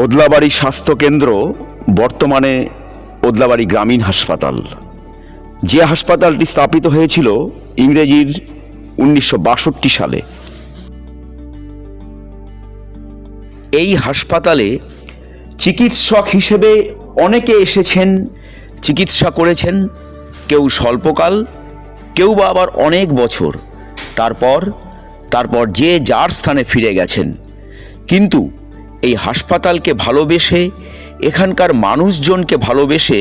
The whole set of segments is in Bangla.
ওদলাবাড়ি স্বাস্থ্যকেন্দ্র বর্তমানে ওদলাবাড়ি গ্রামীণ হাসপাতাল। যে হাসপাতালটি স্থাপিত হয়েছিল ইংরেজির উনিশশো বাষট্টি সালে। এই হাসপাতালে চিকিৎসক হিসেবে অনেকে এসেছেন, চিকিৎসা করেছেন, কেউ স্বল্পকাল, কেউ বা আবার অনেক বছর। তারপর তারপর যে যার স্থানে ফিরে গেছেন। কিন্তু এই হাসপাতালকে ভালোবেসে, এখানকার মানুষজনকে ভালোবেসে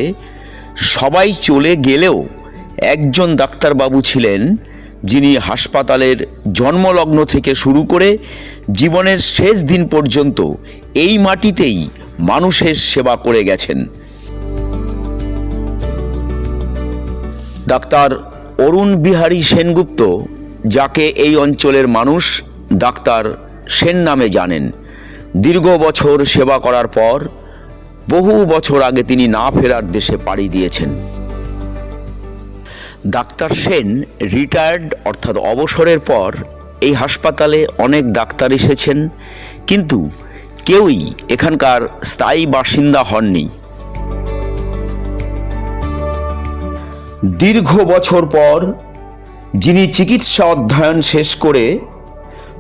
সবাই চলে গেলেও একজন ডাক্তারবাবু ছিলেন যিনি হাসপাতালের জন্মলগ্ন থেকে শুরু করে জীবনের শেষ দিন পর্যন্ত এই মাটিতেই মানুষের সেবা করে গেছেন। ডাক্তার অরুণ বিহারী সেনগুপ্ত, যাকে এই অঞ্চলের মানুষ ডাক্তার সেন নামে জানেন। দীর্ঘ বছর সেবা করার পর বহু বছর আগে তিনি না ফেরার দেশে পাড়ি দিয়েছেন। ডাক্তার সেন রিটায়ার্ড অর্থাৎ অবসরের পর এই হাসপাতালে অনেক ডাক্তার এসেছেন, কিন্তু কেউই এখানকার স্থায়ী বাসিন্দা হননি। দীর্ঘ বছর পর যিনি চিকিৎসা অধ্যয়ন শেষ করে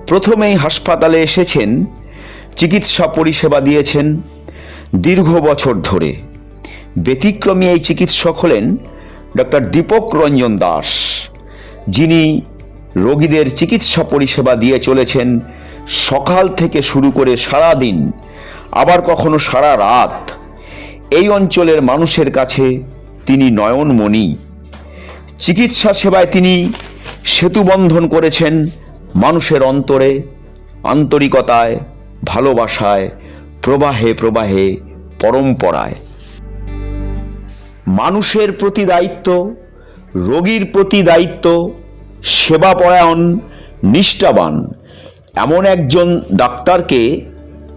প্রথমেই হাসপাতালে এসেছেন চিকিৎসা পরিষেবা দিয়েছেন দীর্ঘ বছর ধরে। ব্যতিক্রমী এই চিকিৎসক হলেন ডক্টর দীপক রঞ্জন দাস। যিনি রোগীদের চিকিৎসা পরিষেবা দিয়ে চলেছেন, সকাল থেকে শুরু করে সারা দিন আবার কখনো সারা রাত। এই অঞ্চলের মানুষের কাছে তিনি নয়নমণি। চিকিৎসা সেবায় তিনি সেতুবন্ধন করেছেন মানুষের অন্তরে, আন্তরিকতায়। ভালোবাসায়, প্রবাহে প্রবাহে, পরম্পরায়। মানুষের প্রতি দায়িত্ব, রোগীর প্রতি দায়িত্ব, সেবাপরায়ণ, নিষ্ঠাবান। এমন একজন ডাক্তারকে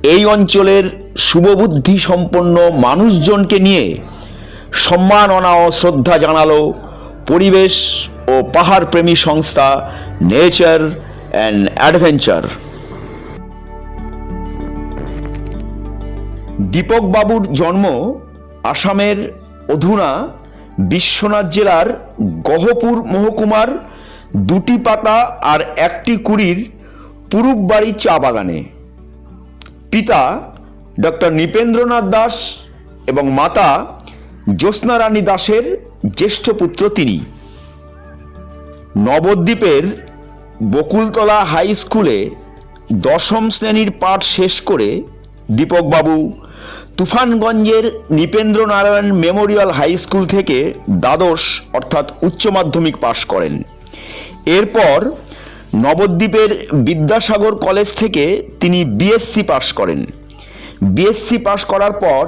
এই অঞ্চলের শুভবুদ্ধি সম্পন্ন মানুষজনকে নিয়ে সম্মাননা ও শ্রদ্ধা জানালো পরিবেশ ও পাহাড় প্রেমী সংস্থা নেচার অ্যান্ড অ্যাডভেঞ্চার। দীপক বাবুর জন্ম আসামের অধুনা বিশ্বনাথ জেলার গহপুর মহকুমার দুটি পাতা আর একটি কুড়ির পুরুববাড়ি চা বাগানে। পিতা ডক্টর নৃপেন্দ্রনাথ দাস এবং মাতা জ্যোৎস্না রানী দাসের জ্যেষ্ঠ পুত্র তিনি। নবদ্বীপের বকুলতলা হাই স্কুলে দশম শ্রেণির পাঠ শেষ করে দীপকবাবু তুফানগঞ্জের Nripendra Narayan memorial high school থেকে দ্বাদশ অর্থাৎ উচ্চ মাধ্যমিক পাশ করেন। এরপর নবদ্বীপের বিদ্যাসাগর কলেজ থেকে তিনি বিএসসি পাশ করেন। বিএসসি পাশ করার পর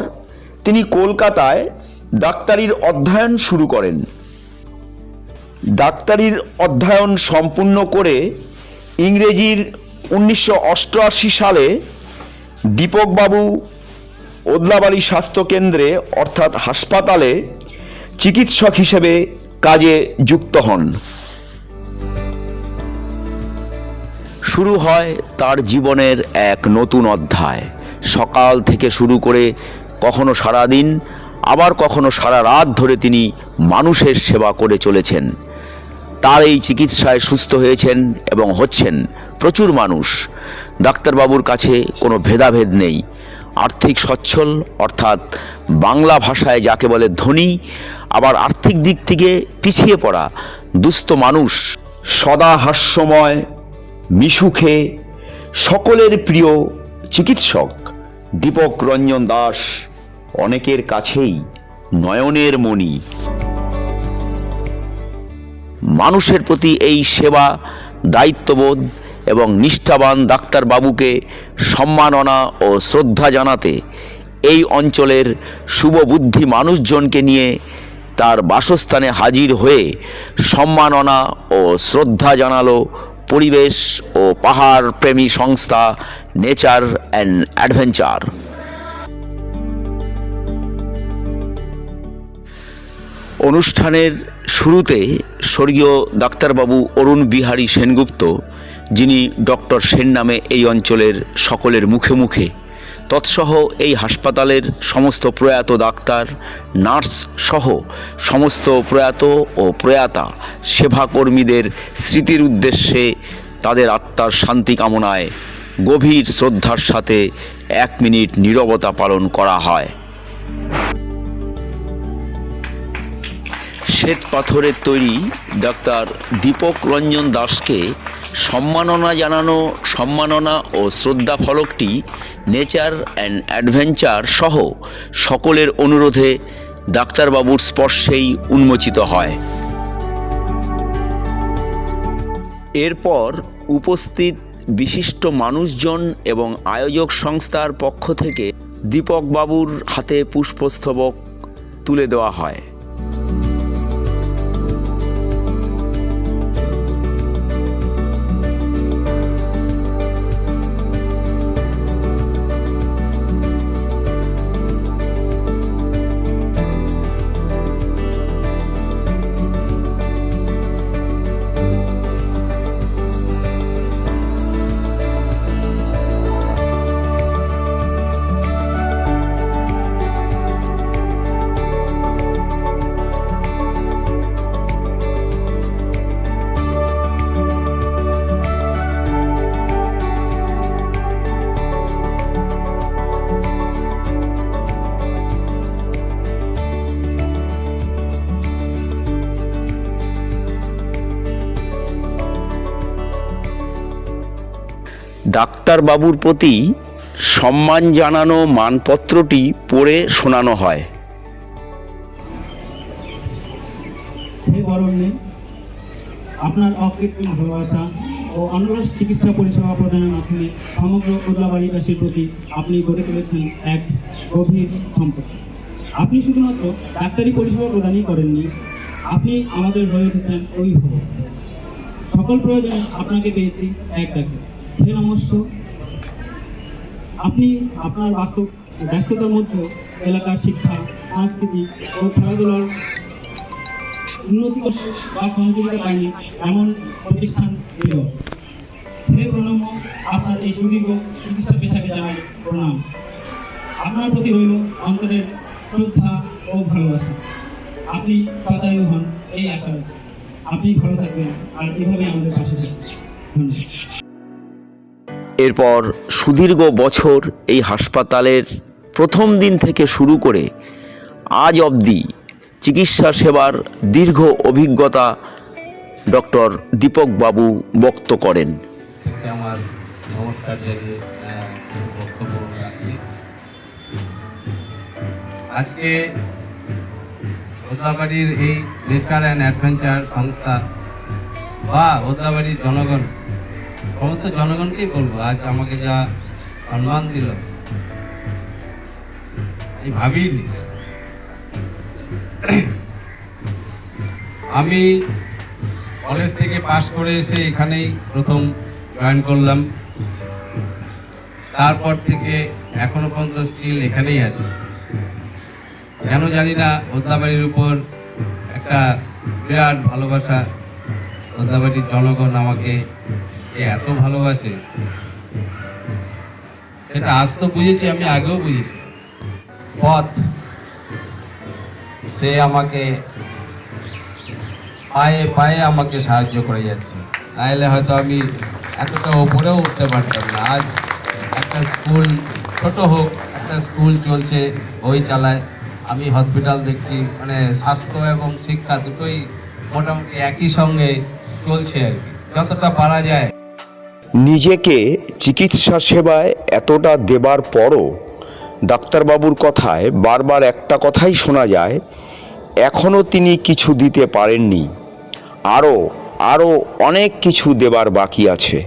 তিনি কলকাতায় ডাক্তারির অধ্যয়ন শুরু করেন। ডাক্তারির অধ্যয়ন সম্পূর্ণ করে ইংরেজির উনিশশো অষ্টআশি সালে দীপকবাবু ওদলাবাড়ি স্বাস্থ্যকেন্দ্রে অর্থাৎ হাসপাতালে, চিকিৎসক হিসেবে কাজে যুক্ত হন। শুরু হয় তার জীবনের এক নতুন অধ্যায়। সকাল থেকে শুরু করে কখনো সারাদিন, আবার কখনো সারা রাত ধরে তিনি মানুষের সেবা করে চলেছেন। তার এই চিকিৎসায় সুস্থ হয়েছেন এবং হচ্ছেন প্রচুর মানুষ। ডাক্তারবাবুর কাছে কোনো ভেদাভেদ নেই। আর্থিক সচ্ছল, অর্থাৎ বাংলা ভাষায় যাকে বলে ধনী, আবার আর্থিক দিক থেকে পিছিয়ে পড়া দুস্থ মানুষ সদা হাস্যময়, মিশুখে সকলের প্রিয় চিকিৎসক দীপক রঞ্জন দাস, অনেকের কাছেই নয়নের মণি। মানুষের প্রতি এই সেবা দায়িত্ববোধ এবং নিষ্ঠাবান ডাক্তারবাবুকে সম্মাননা ও শ্রদ্ধা জানাতে এই অঞ্চলের শুভবুদ্ধি মানুষজনকে নিয়ে তার বাসস্থানে হাজির হয়ে সম্মাননা ও শ্রদ্ধা জানালো পরিবেশ ও পাহাড় প্রেমী সংস্থা নেচার অ্যান্ড অ্যাডভেঞ্চার। অনুষ্ঠানের শুরুতে স্বর্গীয় ডাক্তারবাবু অরুণ বিহারী সেনগুপ্ত যিনি ডক্টর সেন নামে এই অঞ্চলের সকলের মুখে মুখে, তৎসহ এই হাসপাতালের সমস্ত প্রয়াত ডাক্তার, নার্স সহ সমস্ত প্রয়াত ও প্রয়াতা সেবাকর্মীদের স্মৃতির উদ্দেশ্যে তাদের আত্মার শান্তি কামনায় গভীর শ্রদ্ধার সাথে এক মিনিট নীরবতা পালন করা হয়। শ্বেত পাথরের তৈরি ডাক্তার দীপক রঞ্জন দাসকে সম্মাননা জানানো, সম্মাননা ও শ্রদ্ধা ফলকটি নেচার অ্যান্ড অ্যাডভেঞ্চার সহ সকলের অনুরোধে ডাক্তারবাবুর স্পর্শেই উন্মোচিত হয়। এরপর উপস্থিত বিশিষ্ট মানুষজন এবং আয়োজক সংস্থার পক্ষ থেকে দীপকবাবুর হাতে পুষ্পস্তবক তুলে দেওয়া হয়। ডাক্তারবাবুর প্রতি সম্মান জানানো মানপত্রটি পড়ে শোনানো হয়। আপনার অকৃত্রিম ভালোবাসা ও অনরস চিকিৎসা পরিষেবা প্রদানের মাধ্যমে সমগ্র উদলাবাড়িবাসীর প্রতি আপনি গড়ে তুলেছেন এক গভীর সম্পর্ক আপনি শুধুমাত্র ডাক্তারি পরিষেবা প্রদানই করেননি, আপনি আমাদের হয়ে উঠেছেন ওই সকল প্রয়োজনে আপনাকে পেয়েছি এক ডাকে নমস্ক আপনি আপনার বাস্তব ব্যস্ততার মধ্যে এলাকার শিক্ষা, সংস্কৃতি ও খেলাধুলার উন্নতি বা সহযোগিতা পায়নি এমন প্রতিষ্ঠান ছিল হে প্রণাম, আপনার এই সুদীর্ঘ চিকিৎসা পেশাকে জানাই প্রণাম। আপনার প্রতি রইল অন্তরের শ্রদ্ধা ও ভালোবাসা। আপনি সদায়ু হন এই আশা আপনি ভালো থাকবেন আর এভাবে আমাদের পাশে থাকবেন ধন্যবাদ। এরপর সুদীর্ঘ বছর এই হাসপাতালের প্রথম দিন থেকে শুরু করে আজ অবধি চিকিৎসা সেবার দীর্ঘ অভিজ্ঞতা ডক্টর দীপকবাবু ব্যক্ত করেন। রাখছি। আজকে ওদাবাড়ির এই নেচার অ্যান্ড অ্যাডভেঞ্চার সংস্থা বা ওদাবাড়ির জনগণ সমস্ত জনগণকেই বলব, আজ আমাকে যা সম্মান দিল, আমি ভাবিনি। আমি কলেজ থেকে পাশ করে এসে এখানেই প্রথম জয়েন করলাম। তারপর থেকে এখনও পর্যন্ত স্টিল এখানেই আছে। কেন জানি না ওদ্দাবাড়ির উপর একটা বিরাট ভালোবাসা ওদ্দাবাড়ির জনগণ আমাকে এত ভালোবাসে। সেটা আজ তো বুঝেছি, আমি আগেও বুঝেছি। পথ। সে আমাকে পায়ে পায়ে আমাকে সাহায্য করে যাচ্ছে। নাহলে হয়তো আমি এতটা ওপরেও উঠতে পারতাম না। আজ একটা স্কুল ছোট হোক, একটা স্কুল চলছে ওই চালায়। আমি হসপিটাল দেখছি মানে স্বাস্থ্য এবং শিক্ষা দুটোই মোটামুটি একই সঙ্গে চলছে আর কি। যতটা পারা যায়। নিজেকে চিকিৎসা সেবায় এতটা দেবার পরও ডাক্তারবাবুর কথায় বারবার একটা কথাই শোনা যায় এখনও তিনি কিছু দিতে পারেননি। আরও আরও অনেক কিছু দেবার বাকি আছে।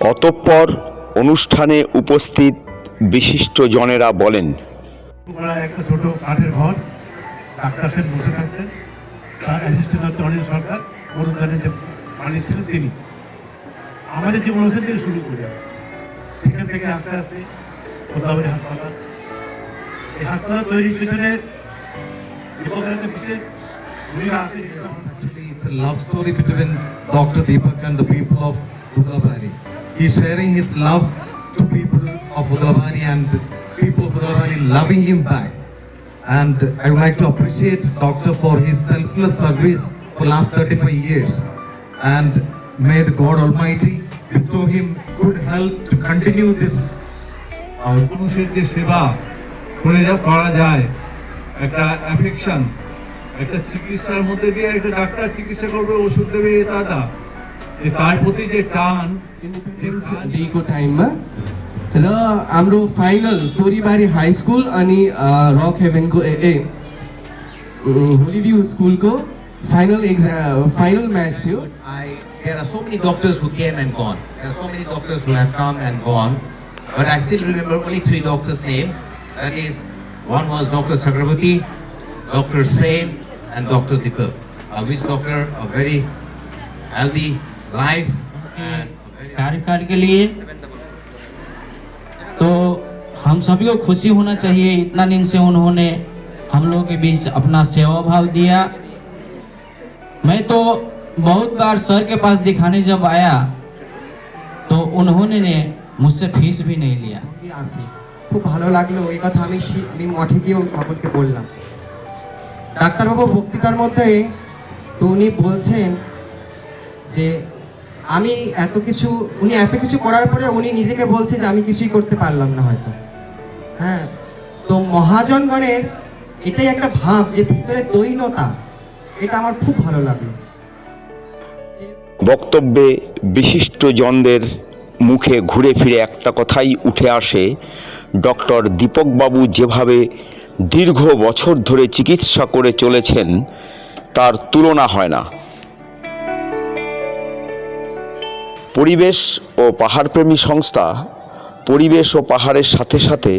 অতঃপর অনুষ্ঠানে উপস্থিত বিশিষ্ট জনেরা বলেন বসে থাকতেন, তার অ্যাসিস্ট্যান্ট সরকার অনুদানের যে মালিক ছিলেন তিনি আমাদের জীবন ওখান থেকে শুরু করি আমরা। সেখান থেকে আস্তে আস্তে গোদাবরী হাসপাতাল এই হাসপাতাল তৈরির পিছনে দীপকের একটা বিশেষ ভূমিকা আছে যেটা আমার কাছে Actually, it's a love story between Dr. Deepak and the people of Dugabari. He's sharing his love to people of Udalabani and people of Udalabani loving him back. And I would like to appreciate Doctor for his selfless service for last 35 years. And may the God Almighty bestow him good health to continue this আর মানুষের যে সেবা করে যা করা যায় একটা অ্যাফেকশন একটা চিকিৎসার মধ্যে দিয়ে একটা ডাক্তার চিকিৎসা করবে ওষুধ দেবে এটা যে তার প্রতি যে টান इन्डिपेन्डेन्स डेको टाइममा र हाम्रो फाइनल तोरीबारी हाई स्कुल अनि अ, रक हेभेनको ए ए उम्, होली भ्यू स्कुलको फाइनल एक्जाम फाइनल म्याच थियो I, there are so many doctors who came and gone. There are so many doctors who have come and gone. But I still remember only three doctors' name. That is, one was Dr. Chakravarti, Dr. Sen, and Dr. Deepak. I wish doctor a very healthy life and कार्यकाल के लिए तो हम सभी को खुशी होना चाहिए इतना दिन से उन्होंने हम लोगों के बीच अपना सेवा भाव दिया मैं तो बहुत बार सर के पास दिखाने जब आया तो उन्होंने ने मुझसे फीस भी नहीं लिया আমি আছি খুব ভালো লাগলো এই কথা আমি শি- আমি মঠে গিয়েও সকলকে বললাম ডাক্তারবাবু বক্তৃতার মধ্যে তো উনি বলছেন যে আমি এত কিছু উনি এত কিছু করার পরে উনি নিজেকে বলছে যে আমি কিছুই করতে পারলাম না হয়তো হ্যাঁ তো মহাজনগণের এটাই একটা ভাব যে ভিতরে দৈনতা এটা আমার খুব ভালো লাগল। বক্তব্যে বিশিষ্টজনদের মুখে ঘুরে ফিরে একটা কথাই উঠে আসে, ডক্টর দীপকবাবু যেভাবে দীর্ঘ বছর ধরে চিকিৎসা করে চলেছেন, তার তুলনা হয় না। পরিবেশ ও পাহাড়প্রেমী সংস্থা পরিবেশ ও পাহাড়ের সাথে সাথে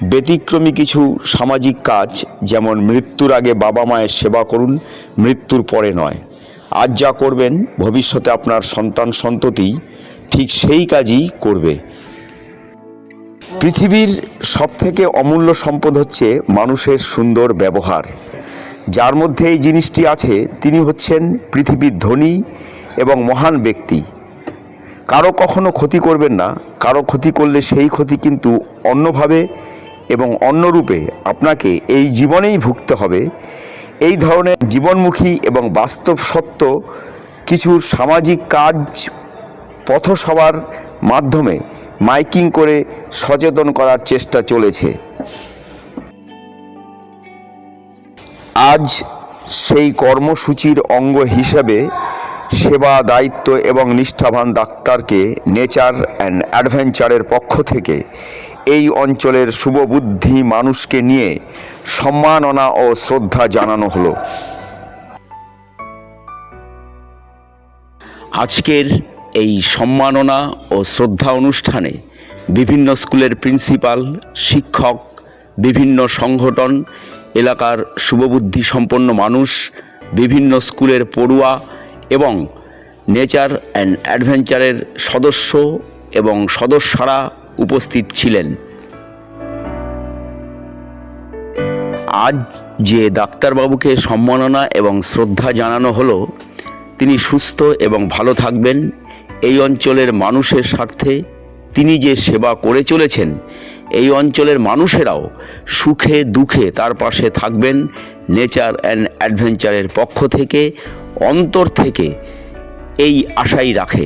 ব্যতিক্রমী কিছু সামাজিক কাজ, যেমন মৃত্যুর আগে বাবা মায়ের সেবা করুন, মৃত্যুর পরে নয়। আজ যা করবেন, ভবিষ্যতে আপনার সন্তান সন্ততি ঠিক সেই কাজই করবে। পৃথিবীর সবথেকে অমূল্য সম্পদ হচ্ছে মানুষের সুন্দর ব্যবহার। যার মধ্যে এই জিনিসটি আছে, তিনি হচ্ছেন পৃথিবীর ধনী এবং মহান ব্যক্তি। কারও কখনো ক্ষতি করবেন না, কারও ক্ষতি করলে সেই ক্ষতি কিন্তু অন্যভাবে এবং অন্যরূপে আপনাকে এই জীবনেই ভুগতে হবে। এই ধরনের জীবনমুখী এবং বাস্তব সত্য কিছু সামাজিক কাজ পথসভার মাধ্যমে মাইকিং করে সচেতন করার চেষ্টা চলেছে। আজ সেই কর্মসূচির অঙ্গ হিসেবে সেবা, দায়িত্ব এবং নিষ্ঠাবান ডাক্তারকে নেচার অ্যান্ড অ্যাডভেঞ্চারের পক্ষ থেকে এই অঞ্চলের শুভবুদ্ধি মানুষকে নিয়ে সম্মাননা ও শ্রদ্ধা জানানো হলো। আজকের এই সম্মাননা ও শ্রদ্ধা অনুষ্ঠানে বিভিন্ন স্কুলের প্রিন্সিপাল, শিক্ষক, বিভিন্ন সংগঠন, এলাকার শুভবুদ্ধি সম্পন্ন মানুষ, বিভিন্ন স্কুলের পড়ুয়া এবং নেচার অ্যান্ড অ্যাডভেঞ্চারের সদস্য এবং সদস্যরা উপস্থিত ছিলেন। আজ যে ডাক্তারবাবুকে সম্মাননা এবং শ্রদ্ধা জানানো হলো, তিনি সুস্থ এবং ভালো থাকবেন। এই অঞ্চলের মানুষের স্বার্থে তিনি যে সেবা করে চলেছেন, এই অঞ্চলের মানুষেরাও সুখে দুঃখে তার পাশে থাকবেন নেচার অ্যান্ড অ্যাডভেঞ্চারের পক্ষ থেকে, অন্তর থেকে এই আশাই রাখে।